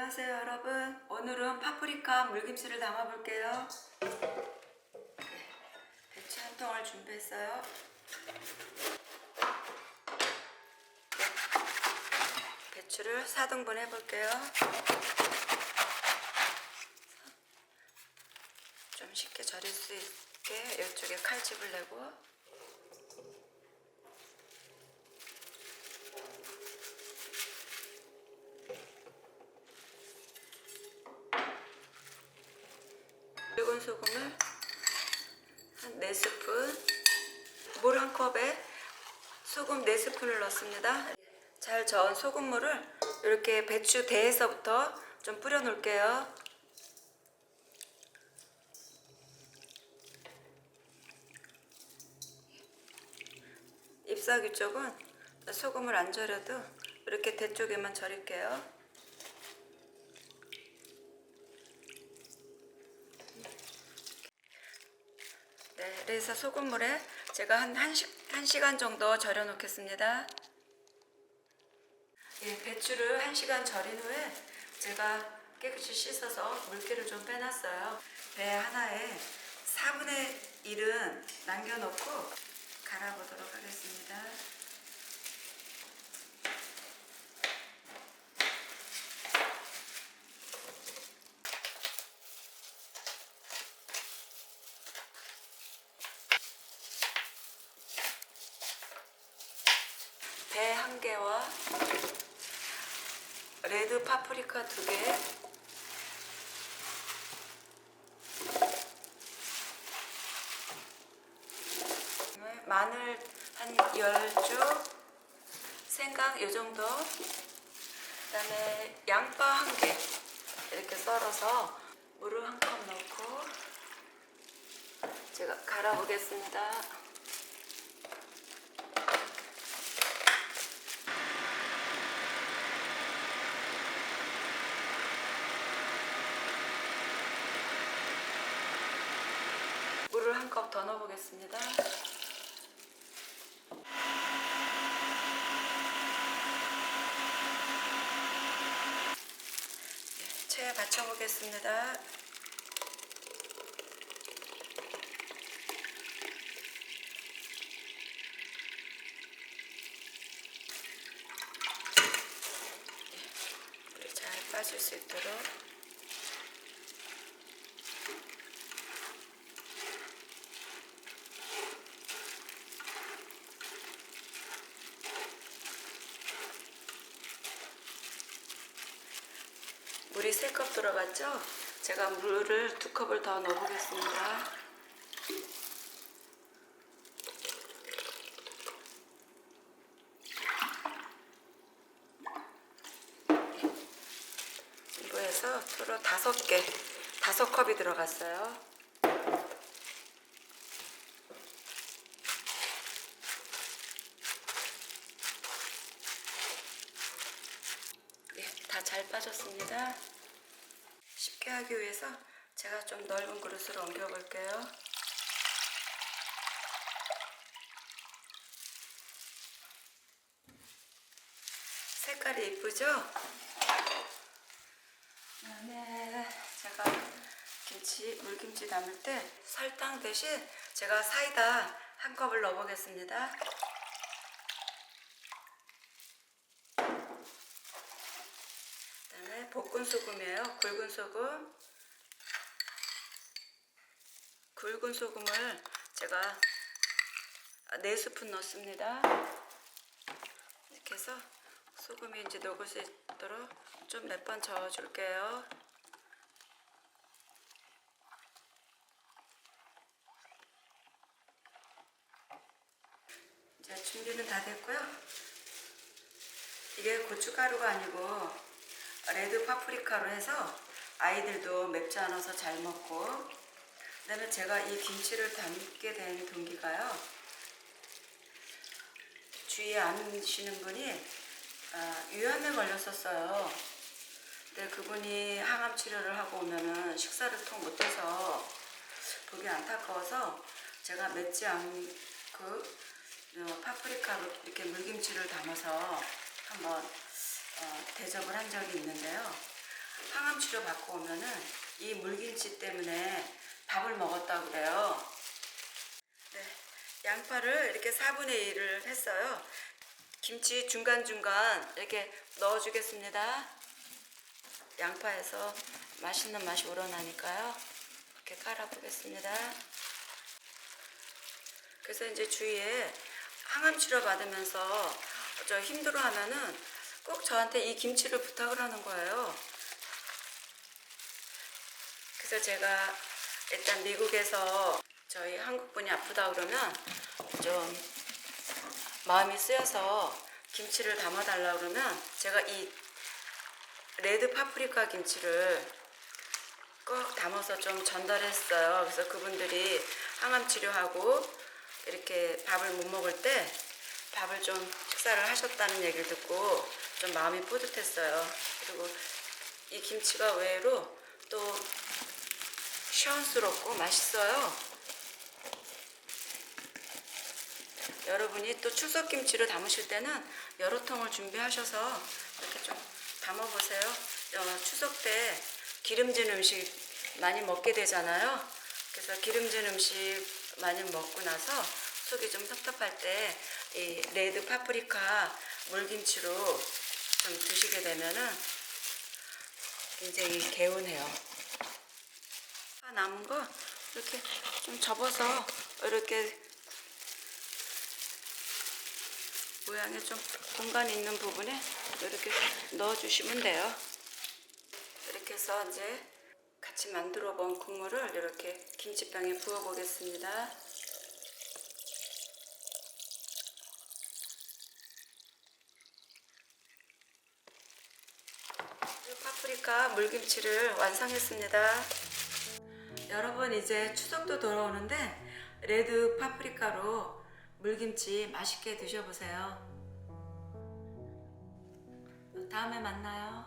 안녕하세요 여러분. 오늘은 파프리카 물김치를 담아 볼게요. 배추 한 통을 준비했어요. 배추를 4등분 해 볼게요. 좀 쉽게 절일 수 있게 이쪽에 칼집을 내고 붉은 소금을 한 4스푼 물 한 컵에 소금 4스푼을 넣습니다. 잘 저은 소금물을 이렇게 배추 대에서부터 좀 뿌려 놓을게요. 잎사귀 쪽은 소금을 안 절여도 이렇게 대 쪽에만 절일게요 네, 그래서 소금물에 제가 한 1시, 1시간 정도 절여 놓겠습니다. 예, 배추를 1시간 절인 후에 제가 깨끗이 씻어서 물기를 좀 빼놨어요. 배 하나에 4분의 1은 남겨놓고 갈아보도록 하겠습니다. 배 한 개와 레드 파프리카 두 개, 마늘 한 10쪽, 생강 이 정도, 그 다음에 양파 한 개 이렇게 썰어서 물을 한 컵 넣고 제가 갈아보겠습니다. 물을 한 컵 더 넣어보겠습니다. 네, 체에 받쳐보겠습니다. 네, 물이 잘 빠질 수 있도록 물이 3컵 들어갔죠? 제가 물을 두 컵을 더 넣어보겠습니다. 이거 해서 서로 다섯 개, 다섯 컵이 들어갔어요. 네, 다 잘 빠졌습니다. 쉽게 하기 위해서 제가 좀 넓은 그릇으로 옮겨 볼게요. 색깔이 이쁘죠? 그다음에 제가 김치, 물김치 담을 때 설탕 대신 제가 사이다 한 컵을 넣어보겠습니다. 볶은 소금이에요. 굵은 소금. 굵은 소금을 제가 4스푼 넣습니다. 이렇게 해서 소금이 이제 녹을 수 있도록 좀 몇 번 저어줄게요. 자, 준비는 다 됐고요. 이게 고춧가루가 아니고 레드 파프리카로 해서 아이들도 맵지 않아서 잘 먹고 그다음에 제가 이 김치를 담게 된 동기가요. 주위에 아시는 분이 아, 유연에 걸렸었어요. 근데 그분이 항암 치료를 하고 오면은 식사를 통 못해서 보기 안타까워서 제가 맵지 않그 어, 파프리카로 이렇게 물김치를 담아서 한번 어, 대접을 한 적이 있는데요. 항암 치료 받고 오면은 이 물김치 때문에 밥을 먹었다고 그래요. 네, 양파를 이렇게 4분의 1을 했어요. 김치 중간중간 이렇게 넣어주겠습니다. 양파에서 맛있는 맛이 우러나니까요. 이렇게 깔아보겠습니다. 그래서 이제 주위에 항암 치료 받으면서 저 힘들어하면은 꼭 저한테 이 김치를 부탁을 하는 거예요. 그래서 제가 일단 미국에서 저희 한국 분이 아프다 그러면 좀 마음이 쓰여서 김치를 담아달라 그러면 제가 이 레드 파프리카 김치를 꼭 담아서 좀 전달했어요. 그래서 그분들이 항암 치료하고 이렇게 밥을 못 먹을 때 밥을 좀 식사를 하셨다는 얘기를 듣고 좀 마음이 뿌듯했어요. 그리고 이 김치가 의외로 또 시원스럽고 맛있어요. 여러분이 또 추석 김치를 담으실 때는 여러 통을 준비하셔서 이렇게 좀 담아보세요. 어, 추석 때 기름진 음식 많이 먹게 되잖아요. 그래서 기름진 음식 많이 먹고 나서 속이 좀 섭섭할 때 이 레드 파프리카 물김치로 좀 드시게 되면은 굉장히 개운해요. 남은 거 이렇게 좀 접어서 이렇게 모양에 좀 공간 있는 부분에 이렇게 넣어주시면 돼요. 이렇게 해서 이제 같이 만들어 본 국물을 이렇게 김치병에 부어 보겠습니다. 파프리카 물김치를 완성했습니다. 여러분 이제 추석도 돌아오는데 레드 파프리카로 물김치 맛있게 드셔보세요. 다음에 만나요.